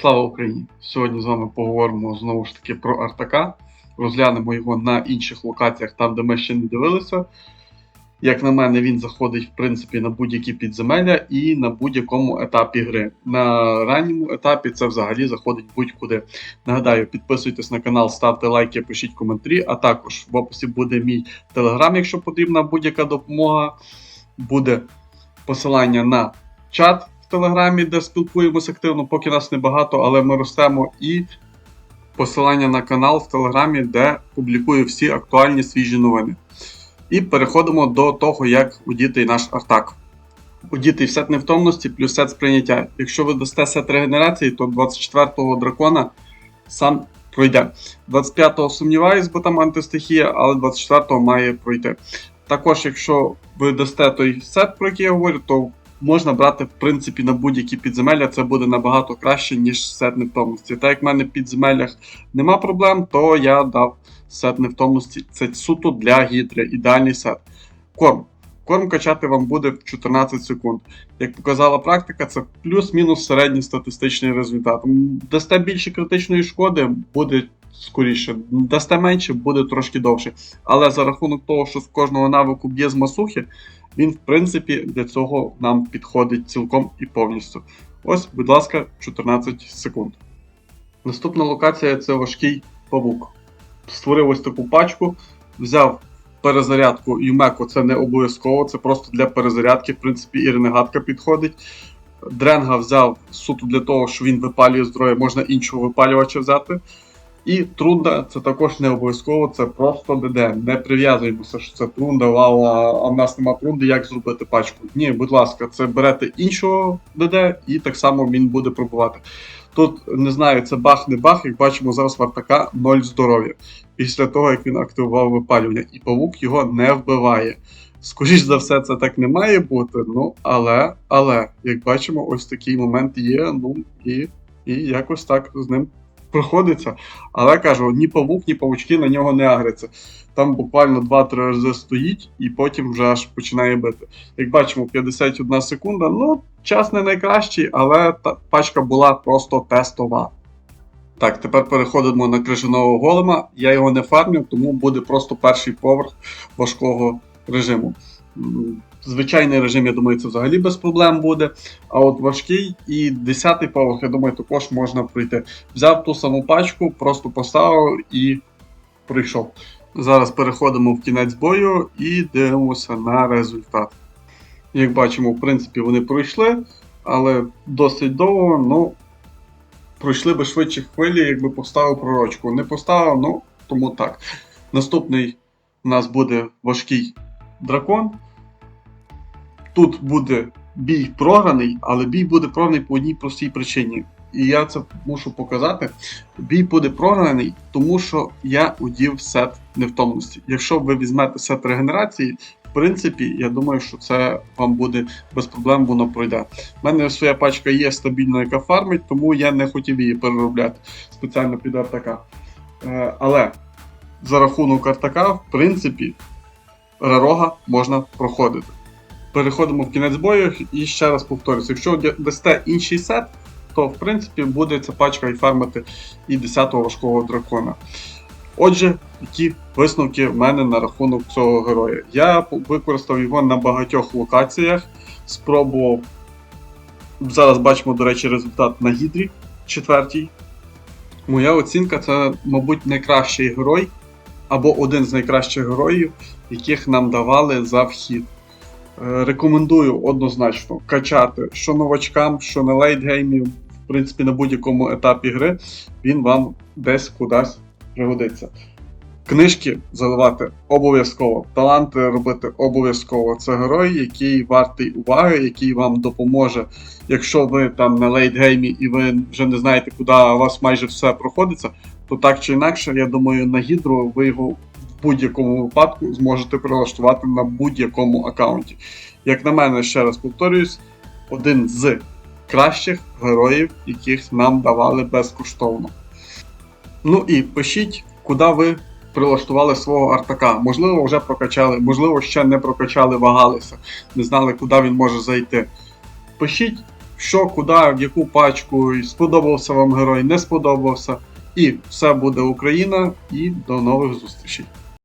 Слава Україні! Сьогодні з вами поговоримо знову ж таки про Артака. Розглянемо його на інших локаціях, там, де ми ще не дивилися. Як на мене, він заходить в принципі на будь-які підземелля і на будь-якому етапі гри. На ранньому етапі це взагалі заходить будь-куди. Нагадаю, підписуйтесь на канал, ставте лайки, пишіть коментарі, а також в описі буде мій телеграм, якщо потрібна будь-яка допомога. Буде посилання на чат в Телеграмі, де спілкуємося активно, поки нас небагато, але ми ростемо. І посилання на канал в Телеграмі, де публікую всі актуальні свіжі новини. І переходимо до того, як удіти наш артак. Удітий сет невтомності плюс сет сприйняття. Якщо ви дасте сет регенерації, то 24-го дракона сам пройде. 25-го сумніваюсь, бо там антистихія, але 24-го має пройти. Також, якщо ви дасте той сет, про який я говорю, то можна брати в принципі на будь-які підземелля. Це буде набагато краще, ніж сет невтомності. Так як в мене в підземеллях нема проблем, то я дав сет невтомності. Це суто для гідри, ідеальний сет. Корм. Корм качати вам буде в 14 секунд. Як показала практика, це плюс-мінус середній статистичний результат. Дасте більше критичної шкоди, буде скоріше. Дасте менше, буде трошки довше. Але за рахунок того, що з кожного навику б'є з масухи, він, в принципі, для цього нам підходить цілком і повністю. Ось, будь ласка, 14 секунд. Наступна локація це важкий павук. Створив ось таку пачку, взяв перезарядку Юмеко, це не обов'язково, це просто для перезарядки. В принципі, і ренегатка підходить. Дренга взяв суто для того, що він випалює здоров'я, можна іншого випалювача взяти. І трунда це також не обов'язково, це просто ДД. Не прив'язуємося, що це трунда, вау, а в нас нема трунди, як зробити пачку. Ні, будь ласка, це берете іншого ДД, і так само він буде пробувати. Тут не знаю, це бах, не бах, як бачимо, зараз вартака 0 здоров'я. Після того, як він активував випалювання, і павук його не вбиває. Скоріш за все, це так не має бути. Ну, але, але, як бачимо, ось такий момент є. Ну і, і якось так з ним проходиться. Але кажу, ні павук, ні павучки на нього не агряться. Там буквально 2-3 рази стоїть і потім вже аж починає бити. Як бачимо, 51 секунда. Ну, час не найкращий, але та пачка була просто тестова. Так, тепер переходимо на крижаного голема. Я його не фармлю, тому буде просто перший поверх важкого режиму. Звичайний режим, я думаю, це взагалі без проблем буде. А от важкий і 10-й поверх, я думаю, також можна пройти. Взяв ту саму пачку, просто поставив і прийшов. Зараз переходимо в кінець бою і дивимося на результат. Як бачимо, в принципі, вони пройшли, але досить довго, ну, пройшли би швидше хвилі, якби поставив пророчку. Не поставив, ну, тому так. Наступний у нас буде важкий дракон. Тут буде бій програний, але бій буде програний по одній простій причині. І я це мушу показати. Бій буде програний, тому що я удів сет невтомності. Якщо ви візьмете сет регенерації, в принципі, я думаю, що це вам буде без проблем, воно пройде. У мене своя пачка є стабільна, яка фармить, тому я не хотів її переробляти спеціально під артака. Е, але за рахунок артака, в принципі, рарога можна проходити. Переходимо в кінець бою і ще раз повторюся, якщо дасте інший сет, то в принципі буде ця пачка і фармити і 10-го важкого дракона. Отже, які висновки в мене на рахунок цього героя. Я використав його на багатьох локаціях, спробував. Зараз бачимо, до речі, результат на Гідрі четвертій. Моя оцінка це, мабуть, найкращий герой, або один з найкращих героїв, яких нам давали за вхід. Е, Рекомендую однозначно качати що новачкам, що на лейтгеймі, в принципі, на будь-якому етапі гри, він вам десь кудись пригодиться. Книжки заливати обов'язково, таланти робити обов'язково. Це герой, який вартий уваги, який вам допоможе, якщо ви там на лейтгеймі і ви вже не знаєте, куди у вас майже все проходиться, то так чи інакше, я думаю, на гідру ви його в будь-якому випадку зможете прилаштувати на будь-якому аккаунті. Як на мене, ще раз повторююсь, один з кращих героїв, яких нам давали безкоштовно. Ну і пишіть, куди ви прилаштували свого артака. Можливо, вже прокачали, можливо, ще не прокачали, вагалися, не знали, куди він може зайти. Пишіть, що, куди, в яку пачку, сподобався вам герой, не сподобався. І все буде Україна, і до нових зустрічей.